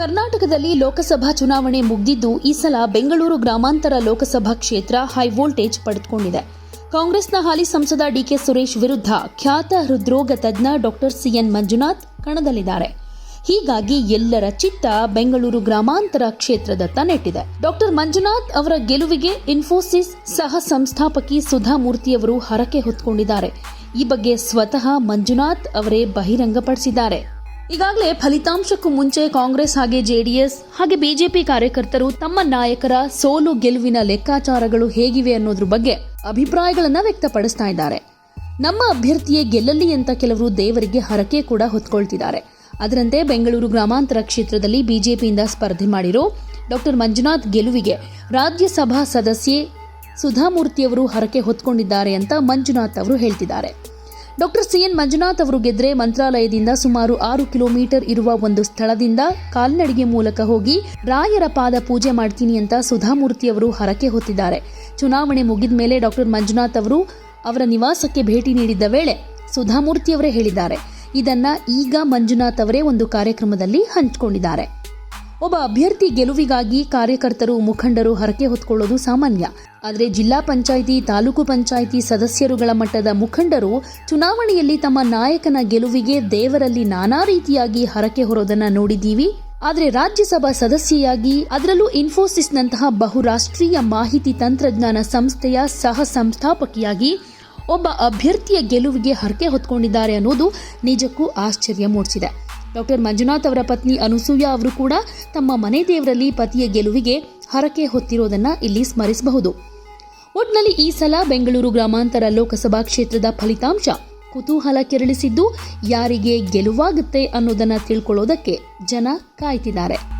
ಕರ್ನಾಟಕದಲ್ಲಿ ಲೋಕಸಭಾ ಚುನಾವಣೆ ಮುಗಿದಿದ್ದು, ಈ ಸಲ ಬೆಂಗಳೂರು ಗ್ರಾಮಾಂತರ ಲೋಕಸಭಾ ಕ್ಷೇತ್ರ ಹೈ ವೋಲ್ಟೇಜ್ ಪಡೆದುಕೊಂಡಿದೆ. ಕಾಂಗ್ರೆಸ್ನ ಹಾಲಿ ಸಂಸದ ಡಿಕೆ ಸುರೇಶ್ ವಿರುದ್ಧ ಖ್ಯಾತ ಹೃದ್ರೋಗ ತಜ್ಞ ಡಾಕ್ಟರ್ ಸಿಎನ್ ಮಂಜುನಾಥ್ ಕಣದಲ್ಲಿದ್ದಾರೆ. ಹೀಗಾಗಿ ಎಲ್ಲರ ಚಿತ್ತ ಬೆಂಗಳೂರು ಗ್ರಾಮಾಂತರ ಕ್ಷೇತ್ರದತ್ತ ನೆಟ್ಟಿದೆ. ಡಾಕ್ಟರ್ ಮಂಜುನಾಥ್ ಅವರ ಗೆಲುವಿಗೆ ಇನ್ಫೋಸಿಸ್ ಸಹ ಸಂಸ್ಥಾಪಕಿ ಸುಧಾಮೂರ್ತಿಯವರು ಹರಕೆ ಹೊತ್ಕೊಂಡಿದ್ದಾರೆ. ಈ ಬಗ್ಗೆ ಸ್ವತಃ ಮಂಜುನಾಥ್ ಅವರೇ ಬಹಿರಂಗಪಡಿಸಿದ್ದಾರೆ. ಈಗಾಗಲೇ ಫಲಿತಾಂಶಕ್ಕೂ ಮುಂಚೆ ಕಾಂಗ್ರೆಸ್ ಹಾಗೆ ಜೆಡಿಎಸ್ ಹಾಗೆ ಬಿಜೆಪಿ ಕಾರ್ಯಕರ್ತರು ತಮ್ಮ ನಾಯಕರ ಸೋಲು ಗೆಲುವಿನ ಲೆಕ್ಕಾಚಾರಗಳು ಹೇಗಿವೆ ಅನ್ನೋದ್ರ ಬಗ್ಗೆ ಅಭಿಪ್ರಾಯಗಳನ್ನ ವ್ಯಕ್ತಪಡಿಸ್ತಾ ಇದ್ದಾರೆ. ನಮ್ಮ ಅಭ್ಯರ್ಥಿಯೇ ಗೆಲ್ಲಲಿ ಅಂತ ಕೆಲವರು ದೇವರಿಗೆ ಹರಕೆ ಕೂಡ ಹೊತ್ಕೊಳ್ತಿದ್ದಾರೆ. ಅದರಂತೆ ಬೆಂಗಳೂರು ಗ್ರಾಮಾಂತರ ಕ್ಷೇತ್ರದಲ್ಲಿ ಬಿಜೆಪಿಯಿಂದ ಸ್ಪರ್ಧೆ ಮಾಡಿರೋ ಡಾಕ್ಟರ್ ಮಂಜುನಾಥ್ ಗೆಲುವಿಗೆ ರಾಜ್ಯಸಭಾ ಸದಸ್ಯೆ ಸುಧಾಮೂರ್ತಿಯವರು ಹರಕೆ ಹೊತ್ಕೊಂಡಿದ್ದಾರೆ ಅಂತ ಮಂಜುನಾಥ್ ಅವರು ಹೇಳ್ತಿದ್ದಾರೆ. ಡಾಕ್ಟರ್ ಸಿಎನ್ ಮಂಜುನಾಥ್ ಅವರು ಗೆದ್ರೆ ಮಂತ್ರಾಲಯದಿಂದ ಸುಮಾರು ಆರು ಕಿಲೋಮೀಟರ್ ಇರುವ ಒಂದು ಸ್ಥಳದಿಂದ ಕಾಲ್ನಡಿಗೆ ಮೂಲಕ ಹೋಗಿ ರಾಯರ ಪಾದ ಪೂಜೆ ಮಾಡ್ತೀನಿ ಅಂತ ಸುಧಾಮೂರ್ತಿ ಅವರು ಹರಕೆ ಹೊತ್ತಿದ್ದಾರೆ. ಚುನಾವಣೆ ಮುಗಿದ ಮೇಲೆ ಡಾಕ್ಟರ್ ಮಂಜುನಾಥ್ ಅವರು ಅವರ ನಿವಾಸಕ್ಕೆ ಭೇಟಿ ನೀಡಿದ್ದ ವೇಳೆ ಸುಧಾಮೂರ್ತಿ ಅವರೇ ಹೇಳಿದ್ದಾರೆ. ಇದನ್ನ ಈಗ ಮಂಜುನಾಥ್ ಅವರೇ ಒಂದು ಕಾರ್ಯಕ್ರಮದಲ್ಲಿ ಹಂಚಿಕೊಂಡಿದ್ದಾರೆ. ಒಬ್ಬ ಅಭ್ಯರ್ಥಿ ಗೆಲುವಿಗಾಗಿ ಕಾರ್ಯಕರ್ತರು ಮುಖಂಡರು ಹರಕೆ ಹೊತ್ಕೊಳ್ಳೋದು ಸಾಮಾನ್ಯ. ಆದರೆ ಜಿಲ್ಲಾ ಪಂಚಾಯಿತಿ, ತಾಲೂಕು ಪಂಚಾಯಿತಿ ಸದಸ್ಯರುಗಳ ಮಟ್ಟದ ಮುಖಂಡರು ಚುನಾವಣೆಯಲ್ಲಿ ತಮ್ಮ ನಾಯಕನ ಗೆಲುವಿಗೆ ದೇವರಲ್ಲಿ ನಾನಾ ರೀತಿಯಾಗಿ ಹರಕೆ ಹೊರೋದನ್ನ ನೋಡಿದ್ದೀವಿ. ಆದರೆ ರಾಜ್ಯಸಭಾ ಸದಸ್ಯೆಯಾಗಿ ಅದರಲ್ಲೂ ಇನ್ಫೋಸಿಸ್ನಂತಹ ಬಹುರಾಷ್ಟ್ರೀಯ ಮಾಹಿತಿ ತಂತ್ರಜ್ಞಾನ ಸಂಸ್ಥೆಯ ಸಹ ಸಂಸ್ಥಾಪಕಿಯಾಗಿ ಒಬ್ಬ ಅಭ್ಯರ್ಥಿಯ ಗೆಲುವಿಗೆ ಹರಕೆ ಹೊತ್ಕೊಂಡಿದ್ದಾರೆ ಅನ್ನೋದು ನಿಜಕ್ಕೂ ಆಶ್ಚರ್ಯ ಮೂಡಿಸಿದೆ. ಡಾಕ್ಟರ್ ಮಂಜುನಾಥ್ ಅವರ ಪತ್ನಿ ಅನುಸೂಯ ಅವರು ಕೂಡ ತಮ್ಮ ಮನೆ ದೇವರಲ್ಲಿ ಪತಿಯ ಗೆಲುವಿಗೆ ಹರಕೆ ಹೊತ್ತಿರೋದನ್ನ ಇಲ್ಲಿ ಸ್ಮರಿಸಬಹುದು. ಒಟ್ನಲ್ಲಿ ಈ ಸಲ ಬೆಂಗಳೂರು ಗ್ರಾಮಾಂತರ ಲೋಕಸಭಾ ಕ್ಷೇತ್ರದ ಫಲಿತಾಂಶ ಕುತೂಹಲ ಕೆರಳಿಸಿದ್ದು, ಯಾರಿಗೆ ಗೆಲುವಾಗುತ್ತೆ ಅನ್ನೋದನ್ನ ತಿಳ್ಕೊಳ್ಳೋದಕ್ಕೆ ಜನ ಕಾಯ್ತಿದ್ದಾರೆ.